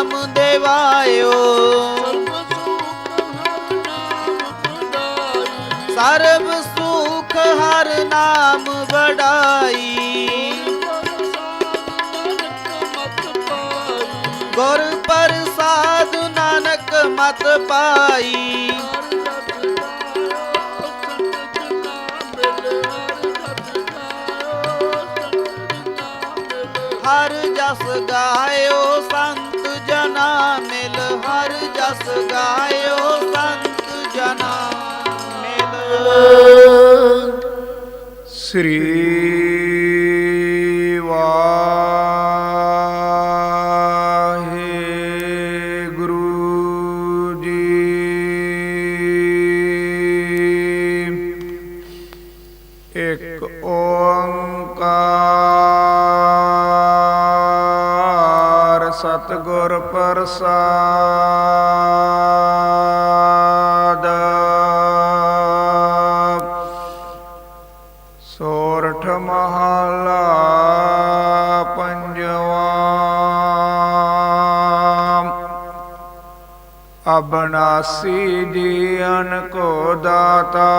ਨਾਮ ਦੇਵਾਇਓ। ਸਰਬ ਸੁਖ ਹਰ ਨਾਮ ਵਡਾਈ। ਗੁਰ ਪ੍ਰਸਾਦ ਨਾਨਕ ਮਤ ਪਾਈ। ਹਰ ਜਸ ਗਾਇਓ ਸੰਗ ਹਰ ਗਾਇਓ ਸੰਤ ਜਨਾ ਮਿਲ। ਸ੍ਰੀ ਸਤਿਗੁਰ ਪ੍ਰਸਾਦ। ਸੋਰਠ ਮਹਲਾ ਪੰਜਵਾ। ਅਬਨਾਸੀ ਜੀਵਨ ਕੋ ਦਾਤਾ।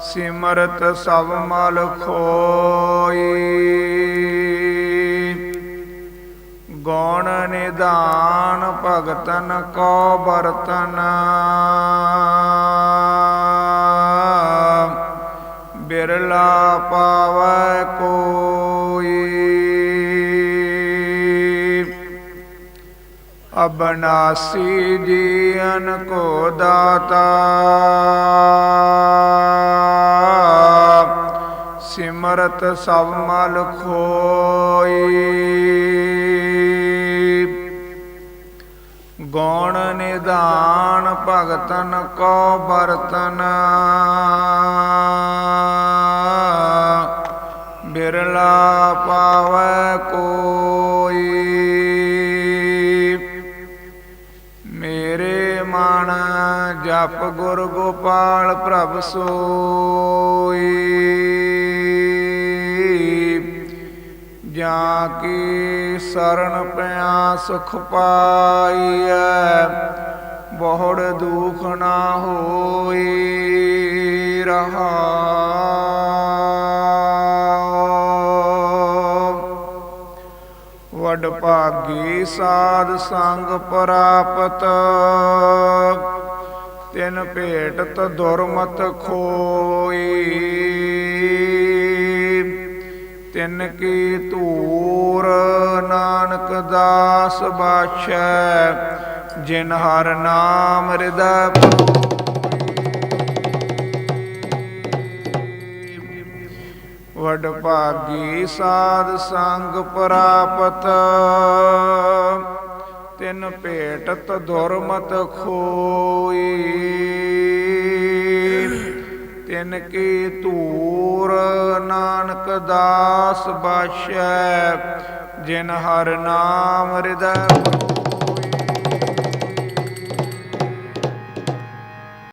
ਸਿਮਰਤ ਸਭ ਮਲ ਖੋਈ ਗੌਣ ਨਿਦਾਨ ਭਗਤਨ ਕੋ ਬਰਤਨ ਬਿਰਲਾ ਪਾਵੈ ਕੋਈ। ਅਬਨਾਸੀ ਜੀਵਨ ਕੋ ਦਾਤਾ। ਸਿਮਰਤ ਸਭ ਮਲ ਖੋਈ। ਗੌਣ ਨਿਦਾਨ ਭਗਤਨ ਕੋ ਬਰਤਨ ਬਿਰਲਾ ਪਾਵੈ ਕੋਈ। ਮੇਰੇ ਮਨ ਜਪ ਗੁਰ ਗੋਪਾਲ ਪ੍ਰਭ ਸੋ। ਜਾਂ ਕੀ ਸਰਣ ਪਿਆ ਸੁਖ ਪਾਈਐ? ਬਹੁੜ ਦੁਖ ਨਾ ਹੋਈ ਰਹਾ। ਵਡ ਭਾਗੀ ਸਾਧ ਸੰਗ ਪ੍ਰਾਪਤ, ਤਿਨ ਭੇਟਤ ਦੁਰਮਤ ਖੋਈ। ਤਿਨ ਕੀ ਧੂਰ, ਨਾਨਕ ਦਾਸ ਬਾਛੈ, ਜਿਨ ਹਰ ਨਾਮ ਹਿਰਦੈ ਵਡ ਭਾਗੀ ਸਾਧ ਸੰਗ ਪ੍ਰਾਪਤ, ਤਿਨ ਭੇਟਤ ਦੁਰਮਤ ਖੋਈ। ਤਿਨ ਕੀ ਧੂਰ ਨਾਨਕ ਦਾਸ ਬਾਸ਼ੈ ਜਿਨ ਹਰ ਨਾਮ ਹਿਰਦੈ